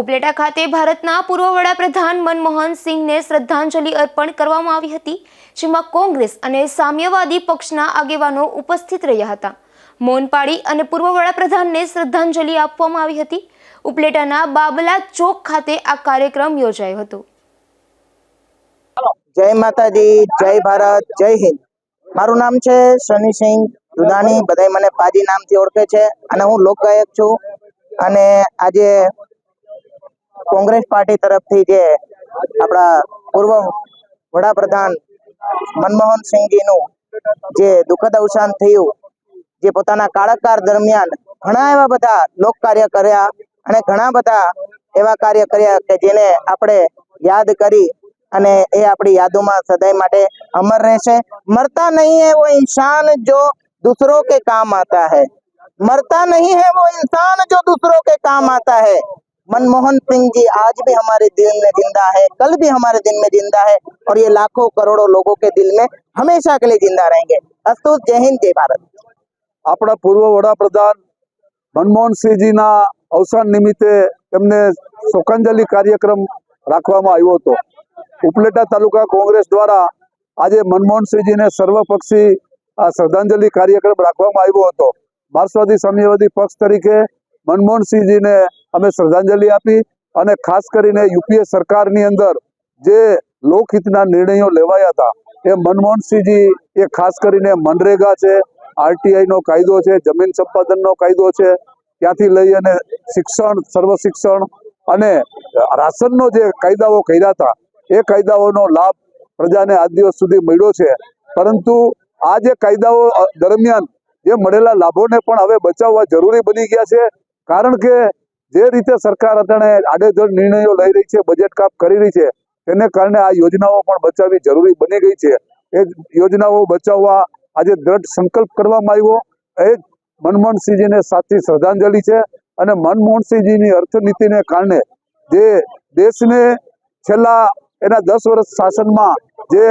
ઉપલેટા ખાતે ભારતના પૂર્વ વડાપ્રધાન મનમોહન સિંહને શ્રદ્ધાંજલિ અર્પણ કરવામાં આવી હતી, જેમાં કોંગ્રેસ અને સામ્યવાદી પક્ષના આગેવાનો ઉપસ્થિત રહ્યા હતા. મૌન પાડી અને પૂર્વ વડાપ્રધાનને શ્રદ્ધાંજલિ આપવામાં આવી હતી. ઉપલેટાના બાબલા ચોક ખાતે આ કાર્યક્રમ યોજાયો હતો. જય માતાજી, જય ભારત, જય હિન્દ. મારું નામ છે શનિસિંહ દુધાણી બધાય મને પાજી નામથી ઓળખે છે અને હું લોકગાયક છું. અને આજે કોંગ્રેસ પાર્ટી તરફથી જે આપણા પૂર્વ વડાપ્રધાન મનમોહન સિંહજીનું જે દુઃખદ અવસાન થયું જે પોતાના કાળાકાર દરમિયાન ઘણા એવા બધા લોક કાર્ય કર્યા અને ઘણા બધા એવા કાર્ય કર્યા કે જેને આપણે યાદ કરી અને એ આપણી યાદોમાં સદાય માટે અમર રહેશે મરતા નહીં है वो इंसान जो दूसरों के काम आता है मरता नहीं है वो इंसान जो दूसरों के काम आता है मनमोहन सिंह जी आज भी हमारे दिल में जिंदा है कल भी हमारे दिल में जिंदा है और ये लाखों करोड़ों लोगों के दिल में हमेशा के लिए जिंदा रहेंगे अस्तु जय हिंद जय भारत આપણા પૂર્વ વડાપ્રધાન મનમોહનસિંહજીના અવસાન નિમિત્તે તેમને શોકાંજલિ કાર્યક્રમ રાખવામાં આવ્યો હતો ઉપલેટા તાલુકા કોંગ્રેસ દ્વારા આજે મનમોહનસિંહજીને સર્વપક્ષી આ શ્રદ્ધાંજલિ કાર્યક્રમ રાખવામાં આવ્યો હતો માર્ક્સવાદી સામ્યવાદી પક્ષ તરીકે મનમોહનસિંહજીને અમે શ્રદ્ધાંજલિ આપી અને ખાસ કરીને યુપીએ સરકારની અંદર જે લોકહિતના નિર્ણયો લેવાયા હતા, એ મનમોહનસિંહજી, એ ખાસ કરીને મનરેગા છે, આરટીઆઈનો કાયદો છે, જમીન સંપાદનનો કાયદો છે, ત્યાંથી લઈ અને શિક્ષણ સર્વ શિક્ષણ અને રાશનનો જે કાયદાઓ કર્યા હતા, એ કાયદાઓનો લાભ પ્રજાને આજ દિવસ સુધી મળ્યો છે. પરંતુ આ જે કાયદાઓ દરમિયાન જે મળેલા લાભોને પણ હવે બચાવવા જરૂરી બની ગયા છે. કારણ કે જે રીતે સરકાર અત્યારે આડેધડ નિર્ણયો લઈ રહી છે બજેટ કાપ કરી રહી છે, તેને કારણે આ યોજનાઓ પણ બચાવવી જરૂરી બની ગઈ છે. એ યોજનાઓ બચાવવા આજે દ્રઢ સંકલ્પ કરવામાં આવ્યો. એ જ મનમોહનસિંહજીને સાચી શ્રદ્ધાંજલિ છે અને મનમોહનસિંહજીની અર્થનીતિને કારણે જે દેશને છેલ્લા એના દસ વર્ષ શાસનમાં જે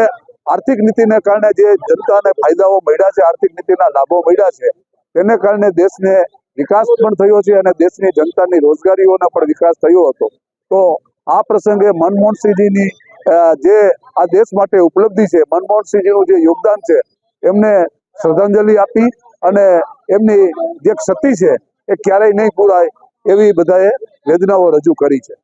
આર્થિક નીતિને કારણે જે જનતાને ફાયદાઓ મળ્યા છે, આર્થિક નીતિના લાભો મળ્યા છે, તેને કારણે દેશને વિકાસ પણ થયો છે અને દેશની જનતાની રોજગારીઓનો પણ વિકાસ થયો હતો. તો આ પ્રસંગે મનમોહનસિંહજીની જે આ દેશ માટે ઉપલબ્ધિ છે, મનમોહનસિંહજીનું જે યોગદાન છે, એમને શ્રદ્ધાંજલિ આપી અને એમની જે ક્ષતિ છે, એ ક્યારેય નહીં પૂરાય એવી બધાએ વેદનાઓ રજૂ કરી છે.